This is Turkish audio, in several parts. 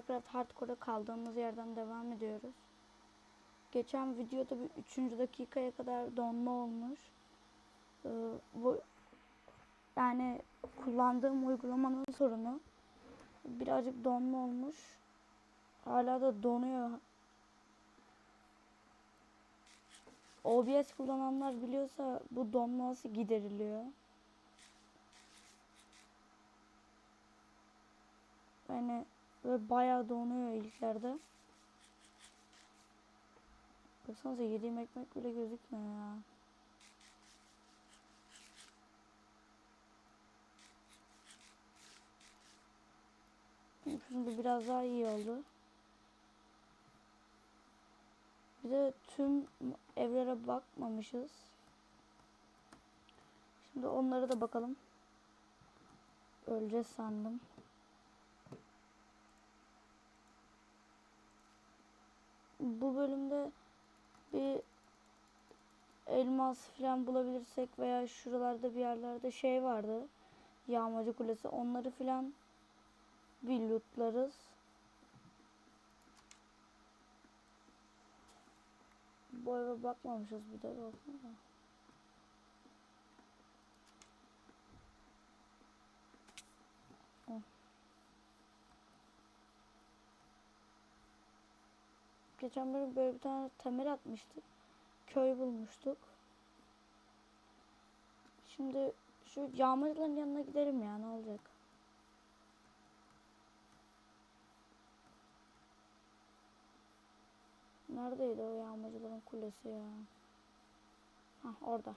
Minecraft Hardcore'a kaldığımız yerden devam ediyoruz. Geçen videoda bir 3. dakikaya kadar donma olmuş. Ee, bu yani kullandığım uygulamanın sorunu. Birazcık donma olmuş. Hala da donuyor. OBS kullananlar biliyorsa bu donma nasıl gideriliyor. Yani böyle bayağı donuyor ilklerde. Baksanıza yediğim ekmek bile gözükmüyor ya. Şimdi biraz daha iyi oldu. Bir de tüm evlere bakmamışız. Şimdi onlara da bakalım. Öleceğiz sandım. Bu bölümde bir elmas falan bulabilirsek veya şuralarda bir yerlerde şey vardı. Yağmacı kulesi. Onları falan bir lootlarız. Bu eve bakmamışız bir de baksana. Geçen bölüm böyle bir tane temel atmıştık. Köy bulmuştuk. Şimdi şu yağmacıların yanına gidelim ya ne olacak. Neredeydi o yağmacıların kulesi ya? Hah orada.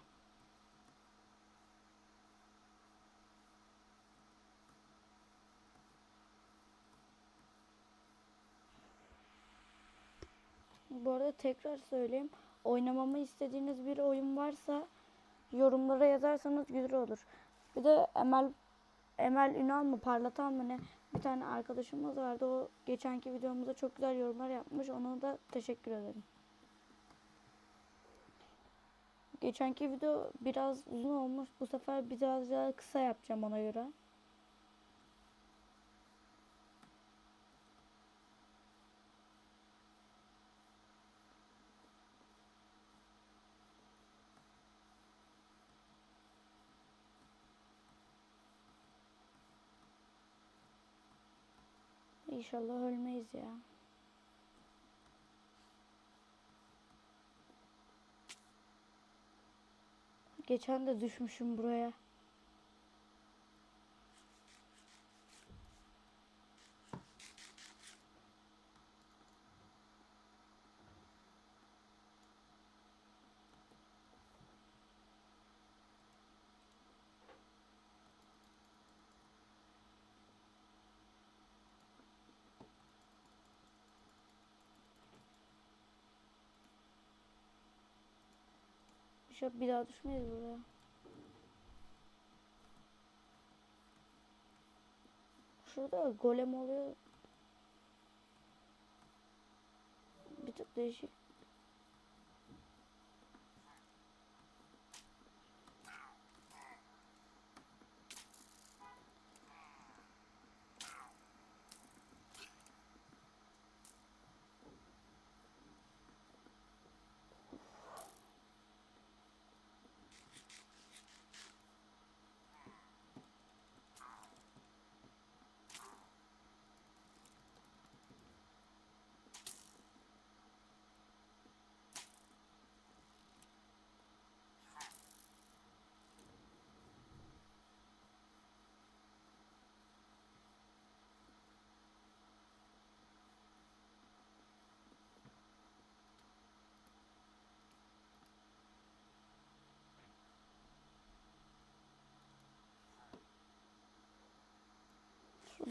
Bu arada tekrar söyleyeyim. Oynamamı istediğiniz bir oyun varsa yorumlara yazarsanız güzel olur. Bir de Emel Emel Ünal mı Parlatan mı ne bir tane arkadaşımız vardı. O geçenki videomuzda çok güzel yorumlar yapmış. Ona da teşekkür ederim. Geçenki video biraz uzun olmuş. Bu sefer biraz daha kısa yapacağım ona göre. İnşallah ölmeyiz ya. Geçen de düşmüşüm buraya. İnşallah bir daha düşmeyiz buraya. Şurada golem oluyor. Bir tık değişik.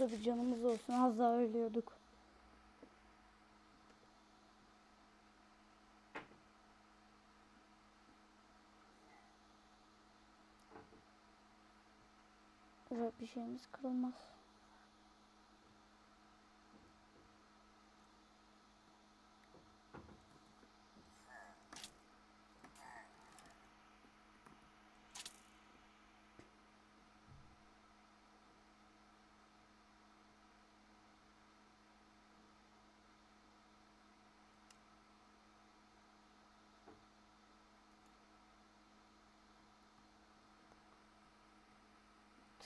Şurada bir canımız olsun. Az daha ölüyorduk. Evet bir şeyimiz kırılmaz.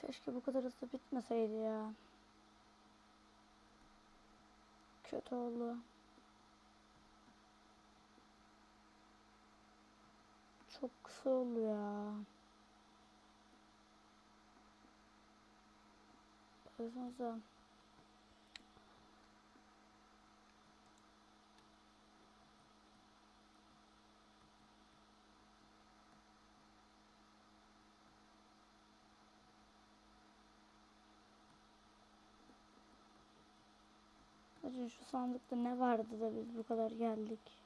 Keşke bu kadar hızlı bitmeseydi ya. Kötü oldu. Çok kısa oldu ya. Baksanıza. Acaba şu sandıkta ne vardı da biz bu kadar geldik?